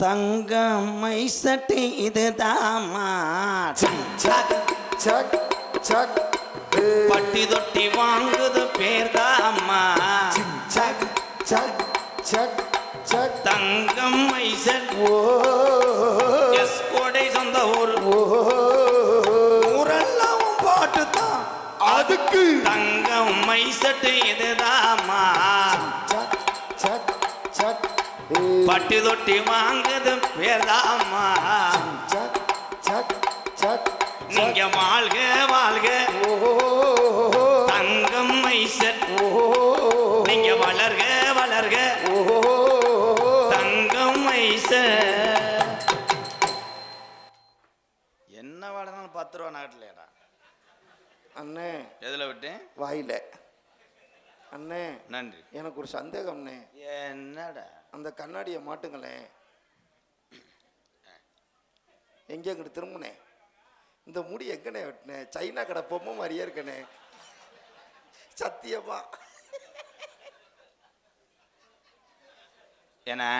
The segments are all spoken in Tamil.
தங்கம் மைசட்டு இதுதாமா சக் சக் சக் பட்டி தொட்டி வாங்குது சக் சக் தங்கம் மைசட் ஓ. எஸ் கோடை சொந்த ஊர். ஓ. ஊரெல்லாம் பாட்டு தான் அதுக்கு. தங்கம் மைசட்டு இதுதாமா சக் சக் சக் பட்டி தொட்டி வாங்குது பேர்தாமா சக் நீங்க வாழ்க வாழ்க. தங்கம் மைசட் ஓ நீங்க வளர்க வளர்க. ஓ தங்கம் மைசட் என்ன வாடனாலும் பத்து ரூபா நாட்டிலேடா அண்ணே. எதுல விட்டேன் வாயில. அண்ணே. நன்றி. எனக்கு ஒரு சந்தேகம்ண்ணே. என்னடா? அந்த கண்ணாடியை மாட்டுங்களேன். எங்கே இங்கிட்டு திரும்பினே? இந்த முடி எங்கனே வெட்டினேன் சைனா கடை பொம்மை மாதிரியே இருக்கனே சத்தியமா. ஏன்னா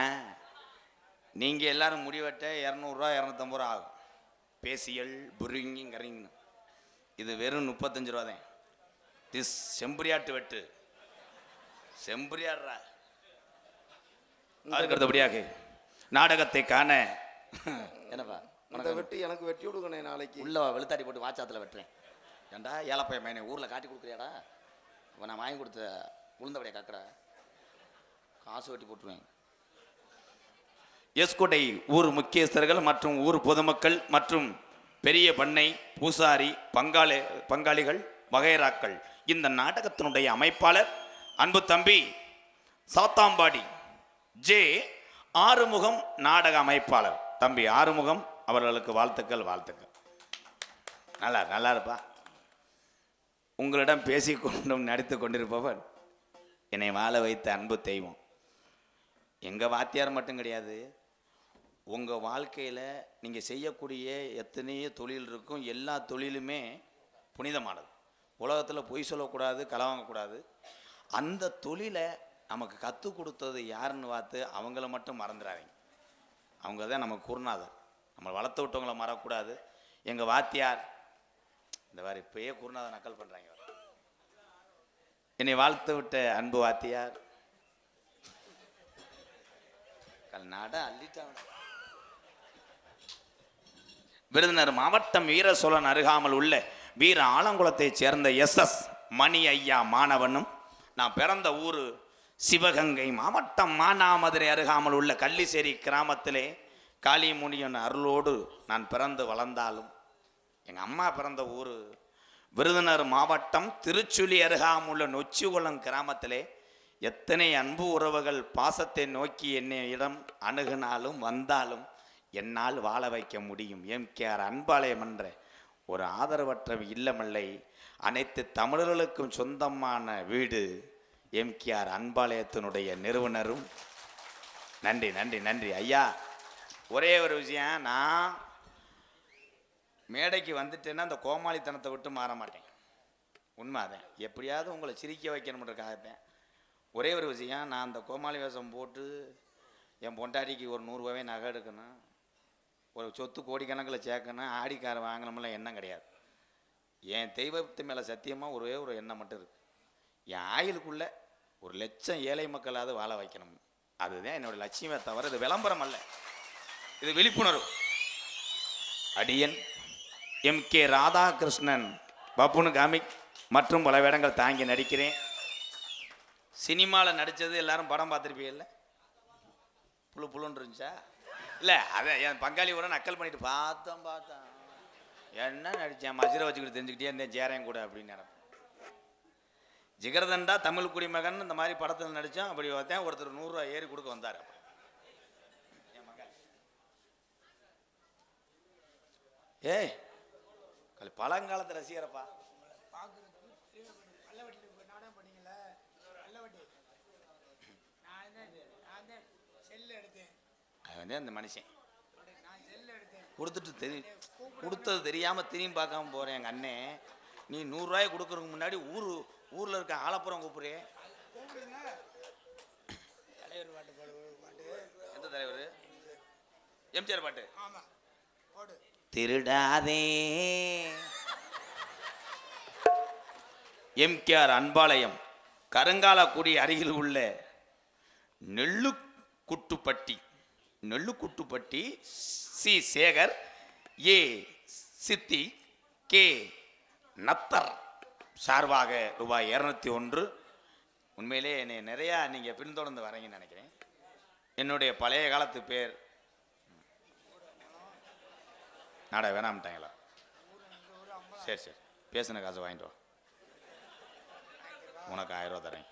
நீங்கள் எல்லாரும் முடி வெட்ட இரநூறுவா இரநூத்தம்பது ரூபா ஆகும். பேசியல் புரிங்கிங் கரிங்னு இது வெறும் முப்பத்தஞ்சு ரூபா தான் திஸ் செம்பரியாட்டு வெட்டு. செம்பரியாடுறா. அதுக்கு அடுத்தபடியாக நாடகத்தை காண. என்னப்பா? வணக்கம். வெட்டி எனக்கு வெட்டி விடுங்கண்ணே நாளைக்கு. உள்ள வெளுத்தாடி போட்டு வாச்சாத்தில் வெட்டுறேன். ஏண்டா ஏலப்பைய மைனை ஊரில் காட்டி கொடுக்குறியாடா? இப்போ நான் வாங்கி கொடுத்த உளுந்தபடியா கக்கடா. காசு வெட்டி போட்டுருவேன். எஸ்கோட்டை ஊர் முக்கியஸ்தர்கள் மற்றும் ஊர் பொதுமக்கள் மற்றும் பெரிய பண்ணை பூசாரி பங்காளி பங்காளிகள் வகைராக்கள் இந்த நாடகத்தினுடைய அமைப்பாளர் அன்பு தம்பி சாத்தாம்பாடி. ஜே ஆறுமுகம் நாடக அமைப்பாளர். தம்பி ஆறுமுகம் அவர்களுக்கு வாழ்த்துக்கள் வாழ்த்துக்கள். நல்லா நல்லா இருப்பா. உங்களிடம் பேசிக்கொண்டும் நடித்து கொண்டிருப்பவர் என்னை வாழ வைத்த அன்பு தெய்வம். எங்கள் வாத்தியார் மட்டும் கிடையாது உங்கள் வாழ்க்கையில் நீங்கள் செய்யக்கூடிய எத்தனையோ தொழில் இருக்கும் எல்லா தொழிலுமே புனிதமானது. உலகத்தில் பொய் சொல்லக்கூடாது கலவாங்கக்கூடாது அந்த தொழிலை நமக்கு கற்றுக் கொடுத்தது யாருன்னு பார்த்து அவங்கள மட்டும் மறந்துடாதீங்க அவங்க தான் நமக்கு குருநாதர். நம்மளை வளர்த்து விட்டவங்கள மறக்கக்கூடாது. எங்கள் வாத்தியார் இந்த மாதிரி இப்பயே குருநாதர் நக்கல் பண்ணுறாங்க என்னை வாழ்த்து விட்ட அன்பு வாத்தியார். கல்நாட அள்ளிட்டாங்க விருதுநர் மாவட்டம் வீர சோழன் அருகாமல் உள்ள வீர ஆலங்குளத்தைச் சேர்ந்த எஸ் எஸ் மணி ஐயா மாணவனும் நான் பிறந்த ஊர் சிவகங்கை மாவட்டம் மானாமதுரை அருகாமல் உள்ள கள்ளிசேரி கிராமத்திலே காளிமுனியன் அருளோடு நான் பிறந்து வளர்ந்தாலும் எங்கள் அம்மா பிறந்த ஊர் விருதுநர் மாவட்டம் திருச்சுழி அருகாமுள்ள நொச்சிகுளம் கிராமத்திலே எத்தனை அன்பு உறவுகள் பாசத்தை நோக்கி என்னை இடம் அணுகினாலும் வந்தாலும் என்னால் வாழ வைக்க முடியும். எம்கேஆர் அன்பாலயம் என்ற ஒரு ஆதரவற்ற இல்லமில்லை. அனைத்து தமிழர்களுக்கும் சொந்தமான வீடு. எம்கேஆர் அன்பாலயத்தினுடைய நிறுவனரும். நன்றி நன்றி நன்றி. ஐயா ஒரே ஒரு விஷயம் நான் மேடைக்கு வந்துட்டேன்னா அந்த கோமாளித்தனத்தை விட்டு மாற மாட்டேன். உண்மைதான் எப்படியாவது உங்களை சிரிக்க வைக்கணுன்றக்காகத்தான் ஒரே ஒரு விஷயம் நான் அந்த கோமாளி வேஷம் போட்டு என் பொண்டாட்டிக்கு ஒரு நூறுரூவாவே நகை எடுக்கணும் ஒரு சொத்து கோடிக்கணக்கில் சேர்க்கணும் ஆடிக்கார வாங்கணும்லாம் எண்ணம் கிடையாது. என் தெய்வத்து மேலே சத்தியமாக ஒரே ஒரு எண்ணம் மட்டும் இருக்குது என் ஆயுளுக்குள்ளே ஒரு லட்சம் ஏழை மக்களாவது வாழ வைக்கணும். அதுதான் என்னோட லட்சியமே தவிர இது விளம்பரம் அல்ல. இது விழிப்புணர்வு. அடியன் எம் கே ராதாகிருஷ்ணன் பப்புனு காமிக் மற்றும் பல வேடங்கள் தாங்கி நடிக்கிறேன். சினிமாவில் நடித்தது எல்லாரும் படம் பார்த்துருப்பீங்கல்ல? புழு புழுன்னு இருந்துச்சா? இல்லை அதை என் பங்காளி கூட நக்கல் பண்ணிட்டு பார்த்தோம் பார்த்தோம் என்ன நடித்தேன் மசிரை வச்சுக்கிட்டு தெரிஞ்சுக்கிட்டே இருந்தேன் சேரையும் கூட அப்படின்னு நினைப்பேன். ஜிகர்தண்டா தமிழ் குடிமகன் இந்த மாதிரி படத்தில் நடித்தோம் அப்படி பார்த்தேன் ஒருத்தர் நூறுரூவா ஏறி கொடுக்க வந்தார் ஏய் கல் பழங்காலத்து ரசிகரப்பா. அது வந்து அந்த மனுஷன். கொடுத்துட்டு தெரி கொடுத்தது தெரியாமல் திரும்பி பார்க்காம போகிறேன் எங்கள் அண்ணே. நீ நூறுரூவாய் கொடுக்கறதுக்கு முன்னாடி ஊர் ஊரில் இருக்க ஆலப்புறம் கூப்பிடுறே. எந்த தலைவர்? எம்ஜிஆர் பாட்டு. திருடாதே. எம்கேஆர் அன்பாலயம் கருங்காலக்குடி அருகில் உள்ள நெல்லுக்குட்டுப்பட்டி நெல்லுக்குட்டுப்பட்டி சி. சேகர் ஏ. சித்தி கே. நத்தர். சார்பாக ரூபாய் இரநூத்தி ஒன்று. உண்மையிலே என்னை நிறையா நீங்கள் பின்தொடர்ந்து வரீங்கன்னு நினைக்கிறேன். என்னுடைய பழைய காலத்து பேர். நாடா வேணாம்ட்டாங்களா? சரி சரி. பேசின காசு வாங்கிட்டு வா. உனக்கு ஆயிரம் ரூபா தரேன்.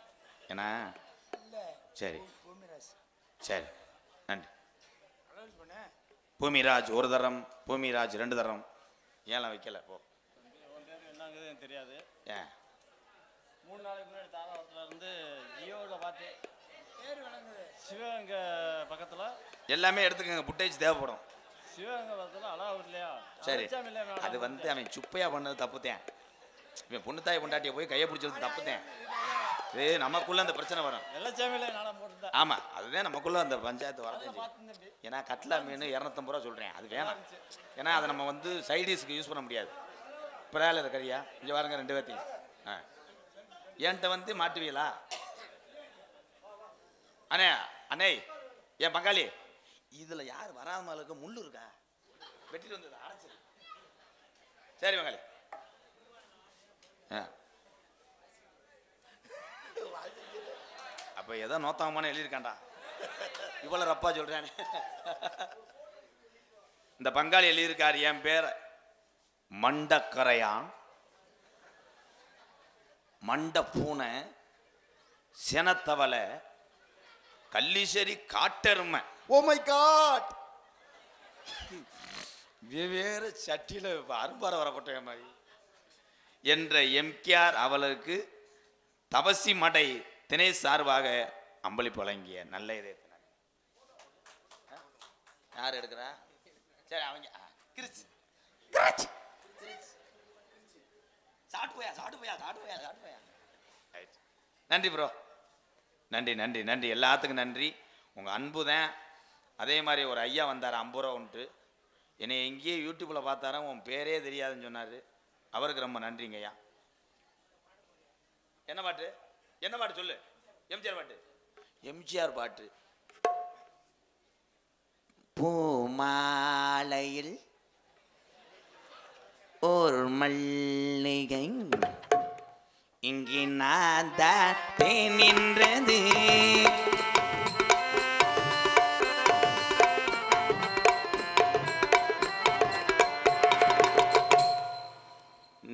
ஏன்னா? சரி. சரி. நன்றி. பூமிராஜ் ஒரு தரம் பூமிராஜ் ரெண்டு தரம். ஏன்லாம் வைக்கல? போ. எனக்கு தெரியாது. ஏன் மூணு நாளைக்கு முன்னாடி தாராபுரத்தில் இருந்து ஜியோவில் பார்த்தேன் பேர் வழங்குது சிவகங்கை பக்கத்தில். எல்லாமே எடுத்துக்கங்க புட்டேஜ் தேவைப்படும். சிவகங்கை பக்கத்தில் அழகா இல்லையா சரி. அழைச்சாமி இல்லையா மேடம்? அது வந்து அவன் சுப்பையா பண்ணது தப்புத்தேன். இவன் பொண்ணு தாய் பொண்டாட்டியை போய் கையை பிடிச்சது தப்புத்தேன். இது நமக்குள்ள அந்த பிரச்சனை வரும். வெள்ளச்சாமி இல்லை நானும் போட்டுட்டேன். ஆமா அதுதான் நமக்குள்ள அந்த பஞ்சாயத்து செய்யும். பார்த்துட்டு ஏன்னா கட்லா மீன் இரநூத்தம்பது ரூபா சொல்கிறேன் அது வேணாம். ஏன்னா அதை நம்ம வந்து சைடிஷ்க்கு யூஸ் பண்ண முடியாது. பிறால இருக்கிறியா இங்கே வாருங்க ரெண்டு பேர்த்தையும். ஆ. என்கிட்ட வந்து மாட்டுவீங்களா? அண்ணே அண்ணே என் பங்காளி? இதில் யார் வராமலுக்கு முள்ளு இருக்கா? வெட்டிட்டு வந்தது அடைச்சிரு சரி பங்காளி. ஆ. அப்போ ஏதோ நோத்தாமமான எழுதியிருக்காண்டா இவ்வளோ ரப்பா சொல்றானே. இந்த பங்காளி எழுதியிருக்காரு என் பேர். மண்டக்கரையான் மண்ட பூனை சினத்தவலை கள்ளிசேரி காட்டெருமை. ஓ மை காட் வெவ்வேறு சட்டியில் அரும்பார வரப்பட்ட மாதிரி. என்ற எம்கேஆர் அவளுக்கு தவசி மடை திணை சார்பாக அம்பளிப்பு வழங்கிய நல்ல இதயத்தினர்? யார் எடுக்கிறா? சரி அவங்க கிரிச்சு கிரிச்சு. சாப்பிட்டு போயா சாப்பிட்டு போயா சாப்பிட்டு போயா சாப்பிட்டு போயா ரைட் நன்றி ப்ரோ நன்றி நன்றி நன்றி. எல்லாத்துக்கும் நன்றி. உங்கள் அன்பு தான். அதே மாதிரி ஒரு ஐயா வந்தார் ஐம்பது ரூபா உண்டு என்னை எங்கேயோ யூடியூப்பில் பார்த்தாராம் உன் பேரே தெரியாதுன்னு சொன்னார். அவருக்கு ரொம்ப நன்றிங்க ஐயா. என்ன பாட்டு? என்ன பாட்டு சொல்லு? எம்ஜிஆர் பாட்டு. எம்ஜிஆர் பாட்டு. பூமாலையில் ஒரு மல்லிகை. இங்கே நான் தான் நின்றது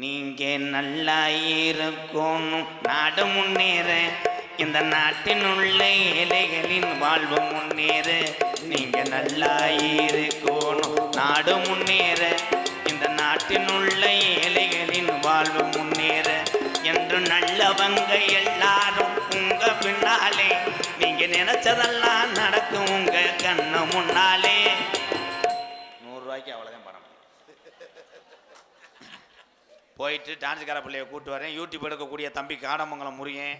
நீங்க நல்லா இருக்கணும் நாடு முன்னேற. இந்த நாட்டின் உள்ள ஏழைகளின் வாழ்வு முன்னேற. நீங்க நல்லா இருக்கணும் நாடு முன்னேற. நல்லவங்க எல்லாரும் உங்க பின்னாலே. நீங்க நினைச்சதெல்லாம் நடக்கும் உங்க கண்ணு முன்னாலே. நூறு ரூபாய்க்கு அவ்வளோதான் பணம். போயிட்டு டான்ஸுக்கார பிள்ளைய கூட்டு வரேன். யூடியூப் எடுக்கக்கூடிய தம்பி காடமங்கலம் முறியன்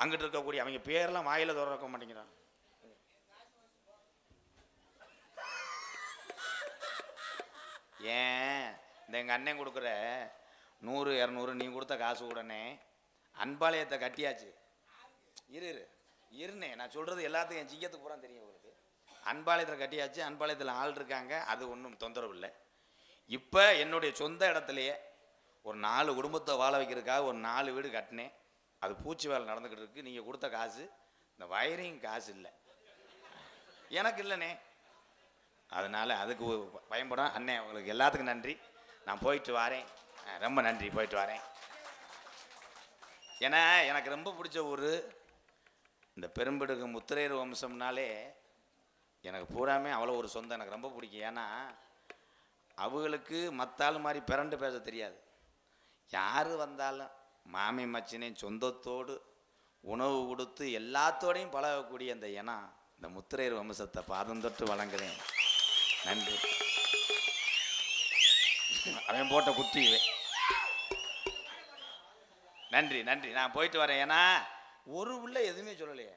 அங்கிட்டு இருக்கக்கூடிய அவங்க பேரெல்லாம் வாயில திறக்க மாட்டேங்கிறான். ஏன்? இந்த எங்கள் அண்ணன் கொடுக்குற நூறு இரநூறு நீ கொடுத்த காசு உடனே அன்பாளையத்தை கட்டியாச்சு. இரு இரு. இருண்ணே நான் சொல்கிறது எல்லாத்துக்கும் என் சிங்கத்துக்கு பூரா தெரியும் உங்களுக்கு. அன்பாளையத்தில் கட்டியாச்சு அன்பாளையத்தில் ஆள் இருக்காங்க அது ஒன்றும் தொந்தரவு இல்லை. இப்போ என்னுடைய சொந்த இடத்துலையே ஒரு நாலு குடும்பத்தை வாழ வைக்கிறதுக்காக ஒரு நாலு வீடு கட்டினேன். அது பூச்சி வேலை நடந்துக்கிட்டு இருக்கு நீங்கள் கொடுத்த காசு இந்த வயரிங் காசு இல்லை. எனக்கு இல்லைண்ணே. அதனால் அதுக்கு பயன்படும். அண்ணே உங்களுக்கு எல்லாத்துக்கும் நன்றி. நான் போயிட்டு வரேன். ரொம்ப நன்றி போயிட்டு வரேன். ஏன்னா எனக்கு ரொம்ப பிடிச்ச ஊர் இந்த பெரும்பிடுகு முத்திரையர் வம்சம்னாலே எனக்கு பூராமே அவ்வளோ ஒரு சொந்தம். எனக்கு ரொம்ப பிடிக்கும். ஏன்னா அவங்களுக்கு மத்தாள் மாதிரி பிறண்டு பேச தெரியாது. யார் வந்தாலும் மாமி மச்சினே சொந்தத்தோடு உணவு கொடுத்து எல்லாத்தோடையும் பழகக்கூடிய அந்த இனம் இந்த முத்திரையர் வம்சத்தை பாதம் தொட்டு வழங்குறேன். நன்றி. அவன் போட்ட குட்டி நன்றி நன்றி. நான் போயிட்டு வரேன். ஏன்னா ஒரு உள்ள எதுவுமே சொல்லலையே.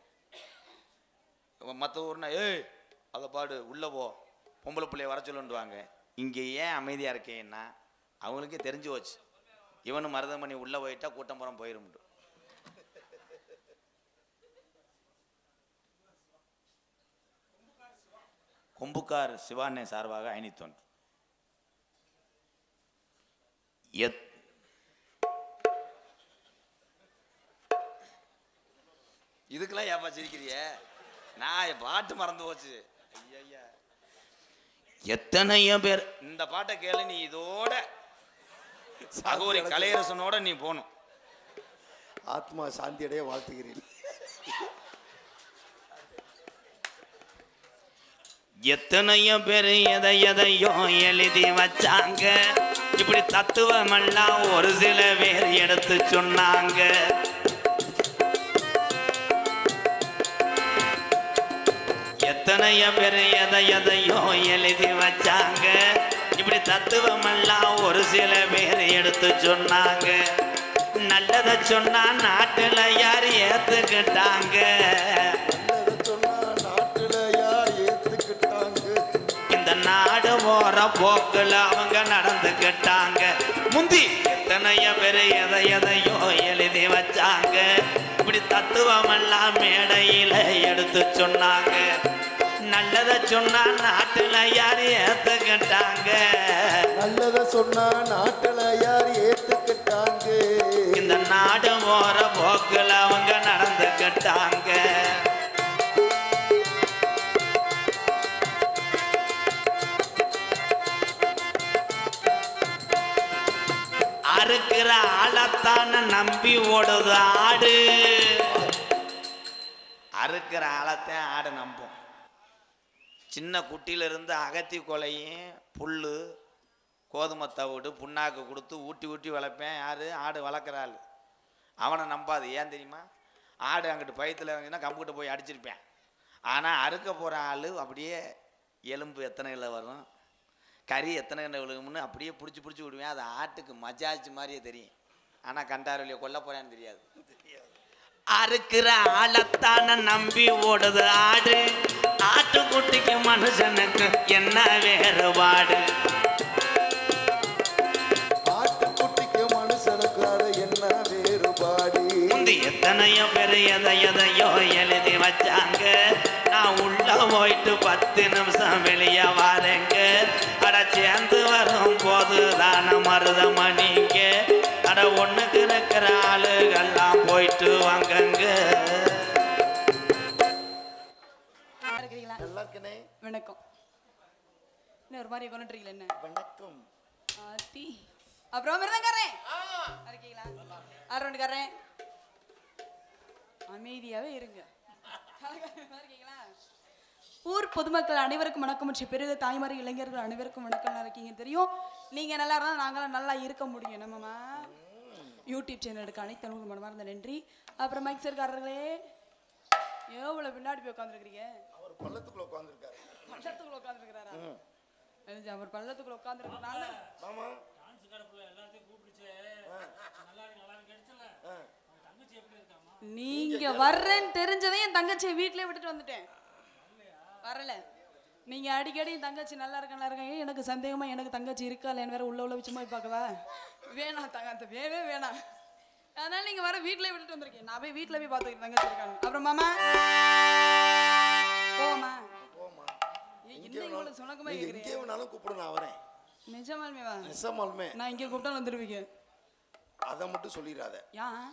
மற்ற ஊர்னா ஏய் அதை பாடு உள்ளே போ. பொம்பளை பிள்ளைய வர சொல்லுண்டுவாங்க இங்கே ஏன் அமைதியாக இருக்கேன்னா அவங்களுக்கே தெரிஞ்சு போச்சு. இவனு மருதமணி உள்ளே போயிட்டா கூட்டம்புறம் போயிடும்ட்டு கொம்புக்கார் சிவானே சார்பாக ஐநூத்தொன்று எத் இதுக்கெல்லாம் ஏப்பா சிரிக்கிறிய? நான் பாட்டு மறந்து போச்சு. ஐயையா. எத்தனையோ பேர் இந்த பாட்டை கேளு நீ இதோட அகோரி கலையரசனோட நீ போகணும் ஆத்மா சாந்தியடைய வாழ்த்துகிறேன். எத்தனையோ பேர் எதை எதையோ எழுதி வச்சாங்க. இப்படி தத்துவமெல்லாம் ஒரு சில பேர் எடுத்து சொன்னாங்க. எத்தனைய பேர் எதை எதையோ எழுதி வச்சாங்க. இப்படி தத்துவமெல்லாம் ஒரு சில பேர் எடுத்து சொன்னாங்க. நல்லதை சொன்னா நாட்டுல யார் ஏத்துக்கிட்டாங்க? நல்லதை சொன்னா நாட்டுல யார் ஏத்துக்கிட்டாங்க இந்த நாடு போற போக்குல அவங்க நடந்துக்கிட்டாங்க. முந்தி எத்தனைய பேர் எதை எதையோ எழுதி வச்சாங்க. இப்படி தத்துவம் எல்லாம் மேடையில எடுத்து சொன்னாங்க. நல்லதை சொன்னா நாட்டுல யார் ஏத்துக்கிட்டாங்க? நல்லதை சொன்னா நாட்டுல யார் ஏத்துக்கிட்டாங்க? இந்த நாடு போற போக்குல அவங்க நடந்துக்கிட்டாங்க. அறுக்கிற ஆளத்தான நம்பி ஓடுது ஆடு. அறுக்கிற ஆளத்தான் ஆடு நம்பும். சின்ன குட்டியிலிருந்து அகத்தி கொலையும் புல் கோதுமை தவிடு புண்ணாக்கு கொடுத்து ஊட்டி ஊட்டி வளர்ப்பேன். யார்? ஆடு வளர்க்குற ஆள் அவனை நம்பாது. ஏன் தெரியுமா? ஆடு அங்கிட்டு பயத்தில் வாங்கினா கம்புக்கிட்ட போய் அடிச்சிருப்பேன். ஆனால் அறுக்க போகிற ஆள் அப்படியே எலும்பு எத்தனை கிலோ வரும்? கறி எத்தனை கிலோ விழுகும்னு அப்படியே பிடிச்சி பிடிச்சி விடுவேன். அது ஆட்டுக்கு மஜாஜ் மாதிரியே தெரியும். ஆனால் கண்டாரவழியை கொல்ல போகிறேன்னு தெரியாது. அறுக்கிற ஆளத்தான நம்பி ஓடுது ஆடு. ஆட்டுக்குட்டிக்கு மனுஷனுக்கு என்ன வேறுபாடு? ஆட்டுக்குட்டிக்கு மனுஷனுக்கு அது என்ன வேறுபாடு? முந்தி எத்தனையோ பேர் எதை எதையோ எழுதி வச்சாங்க. நான் உள்ள போயிட்டு பத்து நிமிஷம் வெளியே வரேங்க. அட சேர்ந்து வரும் போது தான ஒண்ணுக்கு இருக்கிற ஆளுகள்லாம் போயிட்டு வாங்கங்க. வணக்கம். என்ன ஒரு மாதிரி கொண்டுறீங்களா என்ன? வணக்கம். ஆத்தி அப்புறம் மிருதங்காரன் இருக்கீங்களா அரௌண்டுக்காரன் அமைதியாவே இருங்க. இருக்கீங்களா ஊர் பொதுமக்கள் அனைவருக்கும் வணக்கம் மற்றும் பெரிய தாய்மாரி இளைஞர்கள் அனைவருக்கும் வணக்கம். இருக்கீங்க தெரியும்? நீங்க நல்லா இருந்தால் நாங்களாம் நல்லா இருக்க முடியும். நம்மம்மா யூடியூப் சேனலுக்கு அனைத்து அனுபவம் மனமார்ந்த நன்றி. அப்புறம் மைக் சர்க்காரர்களே எவ்வளோ பின்னாடி போய் உட்காந்துருக்கிறீங்க அவர் பள்ளத்துக்குள்ள உட்காந்துருக்காரு பள்ளத்துக்குள்ள உட்காந்துருக்கிறாரா அவர் பள்ளத்துக்குள்ள உட்காந்துருக்கனால மாமா. நீங்க வர்றேன்னு தெரிஞ்சதையும் என் தங்கச்சியை வீட்லயே விட்டுட்டு வந்துட்டேன். வரல. நீங்க அடிக்கடி என் தங்கச்சி நல்லா இருக்க நல்லா இருக்க? எனக்கு சந்தேகமா எனக்கு தங்கச்சி இருக்கா இல்லைன்னு வேற உள்ள உள்ள வச்சு போய் பார்க்கவா? வேணாம் தங்க அந்த வேவே வேணாம். அதனால நீங்க வர வீட்லயே விட்டுட்டு வந்திருக்கேன் நான் போய் வீட்ல போய் தங்கச்சி இருக்காங்க அப்புறம் மாமா? போமா போமா இன்னும் இவ்வளவு சுணக்கமா கேக்குறீங்க எங்கே வேணாலும் கூப்பிடு நான் வரேன். நிஜமாலுமே. வா நெசமாலுமே நான் இங்கே கூப்பிட்டாலும் வந்துருவீங்க. அதை மட்டும் சொல்லிடாத. ஏன்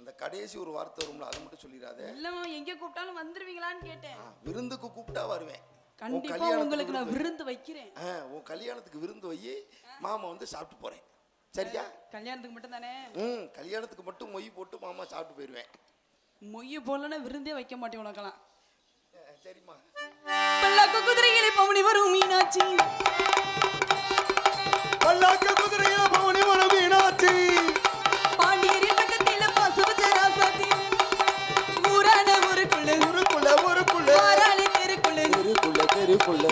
அந்த கடைசி ஒரு வார்த்தை வரும்ல அதை மட்டும் சொல்லிடாத. இல்லம்மா எங்கே கூப்பிட்டாலும் வந்துருவீங்களான்னு கேட்டேன். விருந்துக்கு கூப்பிட்டா வருவேன். கண்டிப்பா உங்களுக்கு நான் விருந்து. வைக்கிறேன். உன் கல்யாணத்துக்கு விருந்து வை. மாமா வந்து சாப்பிட்டு போறேன். சரியா? கல்யாணத்துக்கு மட்டும் தானே ம் கல்யாணத்துக்கு மட்டும் மொய் போட்டு மாமா சாப்பிட்டு போயிடுவேன் மொய்ய போலன்னா விருந்தே வைக்க மாட்டேன் உனக்கெல்லாம். சரிம்மா. பல்லாக்கு பவுனி வரும் மீனாட்சி. பல்லாக்கு குதிரையில பவனி வரும் மீனாட்சி. பாண்டியரின் பக்கத்தில பசுவச்ச ராசாத்தி. ஊரான ஊருக்குள்ள ஊருக்குள்ள ஊருக்குள்ள ஆறாளி தெருக்குள்ள தெருக்குள்ள தெருக்குள்ள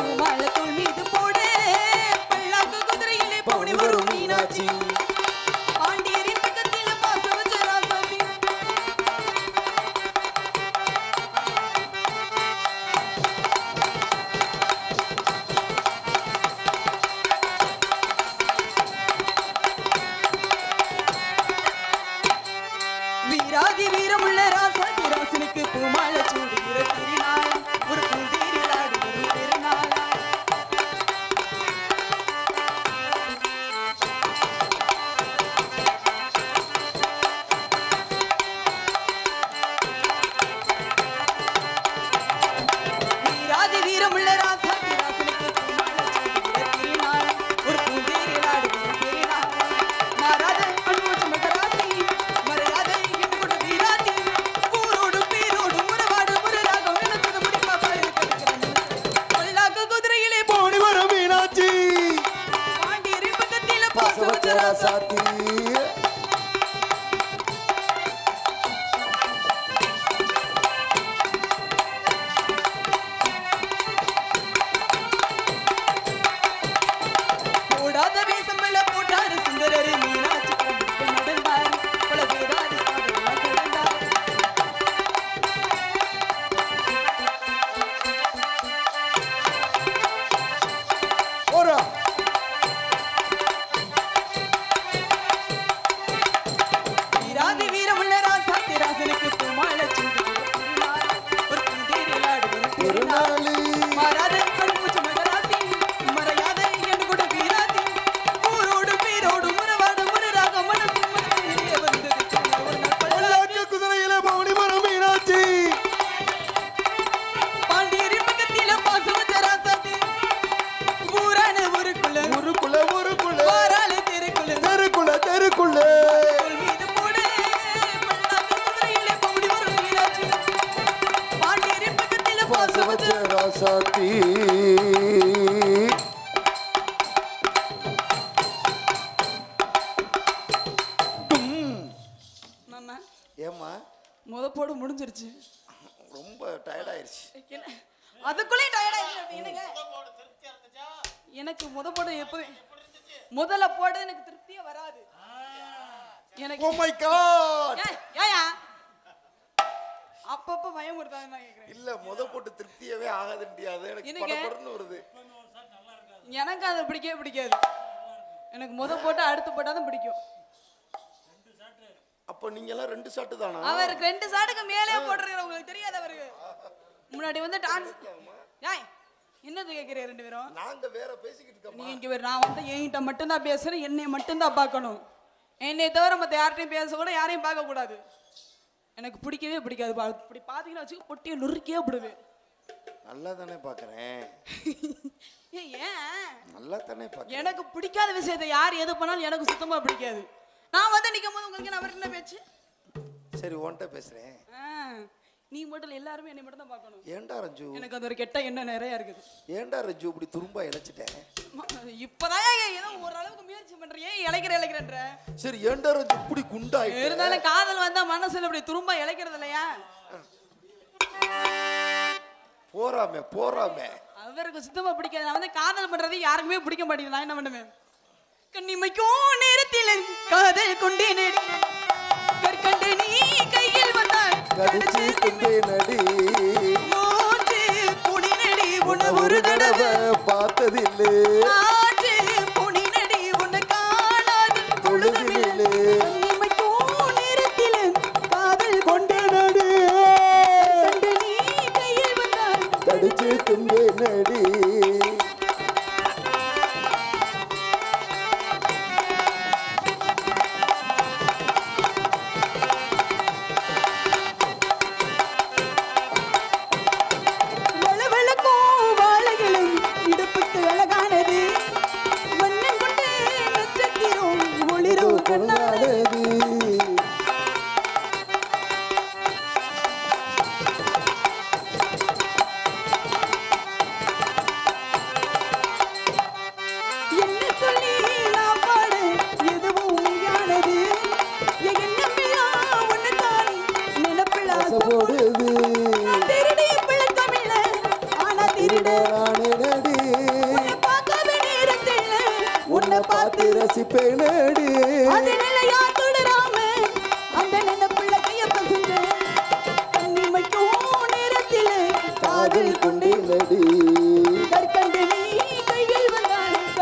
எனக்கு அது பிடிக்கவே பிடிக்காது. எனக்கு முத போட்டு அடுத்து போட்டாதான் பிடிக்கும். அப்ப நீங்க எல்லாம் ரெண்டு ஷாட்டு தானா? அவருக்கு ரெண்டு சாட்டுக்கு மேலே போட்டிருக்கிற உங்களுக்கு தெரியாது அவருக்கு. முன்னாடி வந்து டான்ஸ் ஏய் என்னது கேக்குறீங்க ரெண்டு பேரும்? நாங்க வேற பேசிக்கிட்டு இருக்கோம் நீங்க இங்க வேற நான் வந்து என்கிட்ட மட்டும்தான் பேசுறேன் என்னை மட்டும்தான் பார்க்கணும். என்னை தவிர மற்ற யார்ட்டையும் பேச கூட யாரையும் பார்க்க கூடாது எனக்கு பிடிக்கவே பிடிக்காது இப்படி பார்த்தீங்கன்னா வச்சுக்க பொட்டியை நுறுக்கியே விடுவேன் நல்லா தானே பாக்குறேன் ஏன்? நல்லா தானே பாக்குறேன். எனக்கு பிடிக்காத விஷயத்தை யார் எது பண்ணாலும் எனக்கு சுத்தமா பிடிக்காது. நான் வந்து நிற்கும் போது உங்களுக்கு நான் என்ன பேச்சு. சரி உன்கிட்ட பேசுறேன். ஆ, நீ மட்டும் எல்லாருமே என்னை மட்டும் தான் பார்க்கணும். ஏன்டா ரஞ்சு? எனக்கு அது ஒரு கெட்ட எண்ணம் நிறைய இருக்குது. ஏன்டா ரஞ்சு இப்படி துரும்பா இழைச்சிட்டேன் இப்பதான் ஏதோ ஓரளவுக்கு முயற்சி பண்றியே இழைக்கிற இழைக்கிறன்ற. சரி ஏன்டா ரஞ்சு இப்படி குண்டாயிட்ட? இருந்தாலும் காதல் வந்தா மனசுல இப்படி துரும்ப இழைக்கிறது இல்லையா? போறாமே போறாமே. அவருக்கு சுத்தமா பிடிக்காது. நான் வந்து காதல் பண்றது யாருக்குமே பிடிக்க மாட்டேங்குது. நான் என்ன பண்ணுவேன்? கண்ணிமைக்கும் நேரத்தில் காதல் கொண்டேன் கற்கண்டு நீ கையில் வந்தாய் கடிச்சு துண்டே நடி மூச்சு புடி நடி உன்னை ஒரு தடவை பார்த்ததில்லை.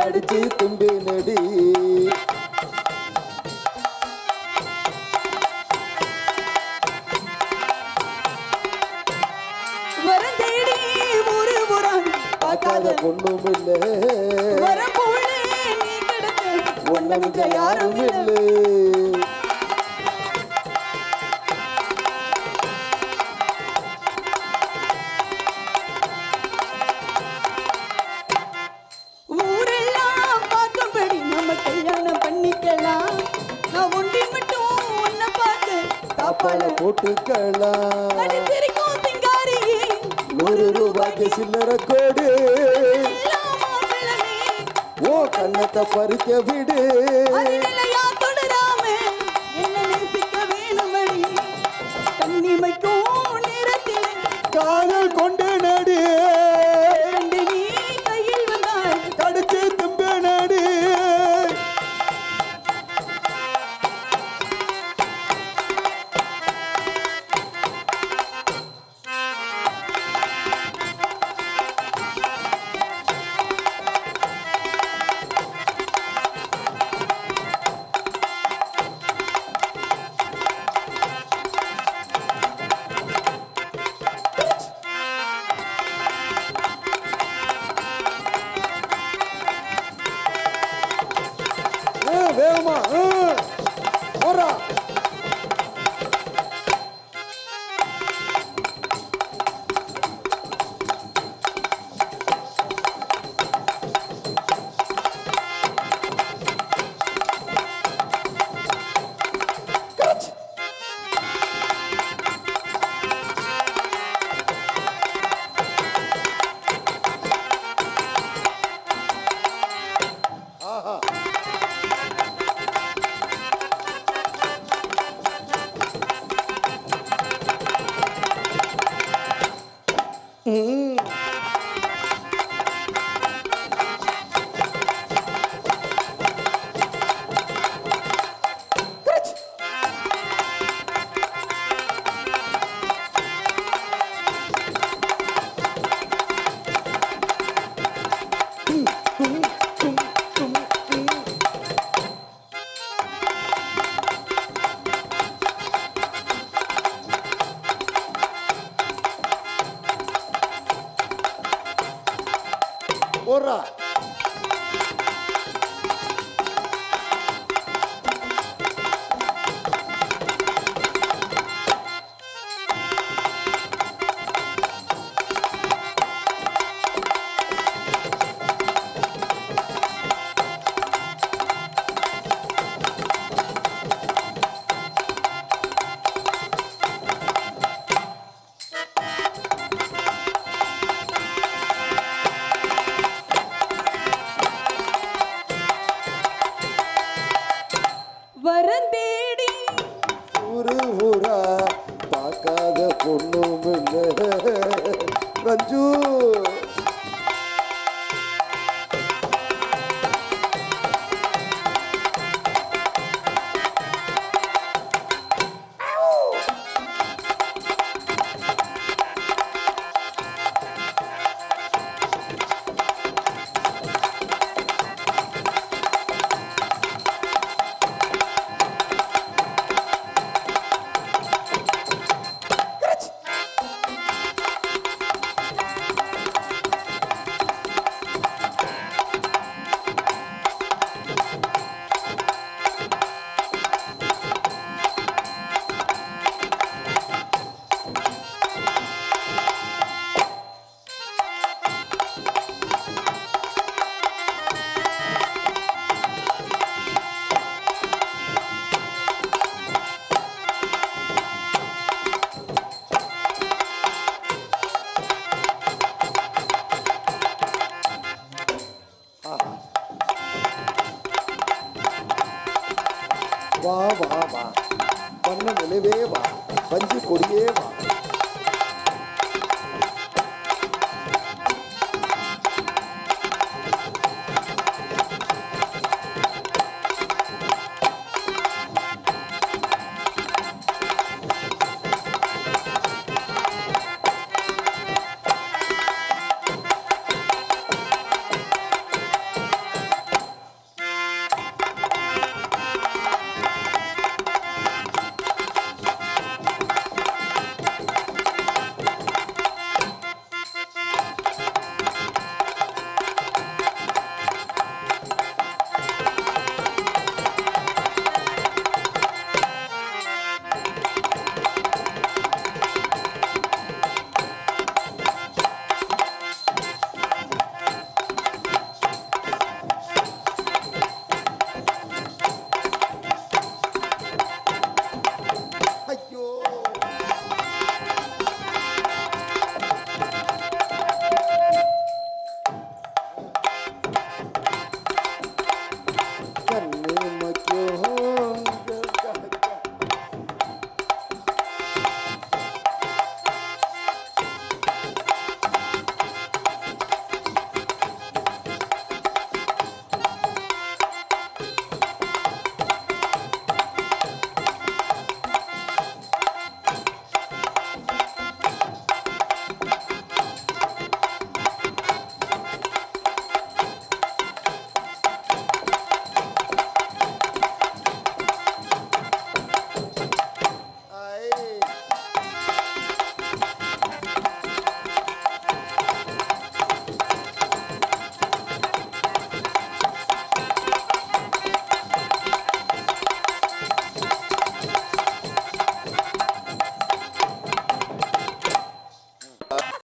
கடிச்சு துண்டே நடி பார்க்காத பொண்ணும் இல்லை வரம் போல நீ கிடக்க ஒன்ன மிஞ்ச யாரும் இல்லை. ஒன்றும் இல்லை ரஞ்சு